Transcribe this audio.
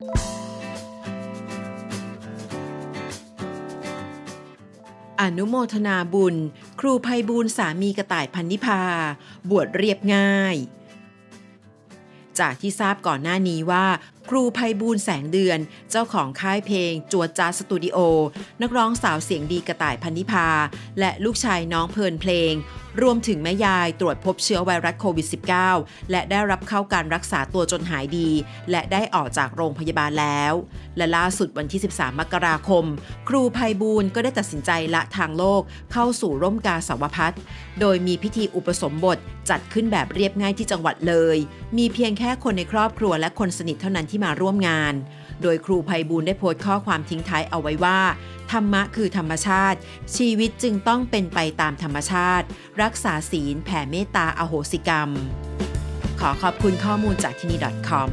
อนุโมทนาบุญ ครูภัยบูลสามีกระต่ายพันนิพา บวชเรียบง่าย จากที่ทราบก่อนหน้านี้ว่า ครูภัยบูลแสงเดือน เจ้าของค่ายเพลงจวดจาสตูดิโอ นักร้องสาวเสียงดีกระต่ายพันนิพา และลูกชายน้องเพลินเพลง รวมถึงแม่ยายตรวจพบเชื้อไวรัสโควิด -19 และได้รับเข้าการรักษาตัวจนหายดี และได้ออกจากโรงพยาบาลแล้ว และล่าสุดวันที่ 13 มกราคม ครูภัยบูลก็ได้ตัดสินใจละทางโลกเข้าสู่ร่มกาสาวพัฒน์โดยมีพิธีอุปสมบทจัดขึ้นแบบเรียบง่ายที่จังหวัดเลย มีเพียงแค่คนในครอบครัวและคนสนิทเท่านั้นที่มาร่วมงาน โดยครูภัยบูลได้โพสต์ข้อความทิ้งท้ายเอาไว้ว่า ธรรมะคือธรรมชาติ ชีวิตจึงต้องเป็นไปตามธรรมชาติ รักษาศีลแผ่เมตตาอโหสิกรรม ขอขอบคุณข้อมูลจากที่นี่ .com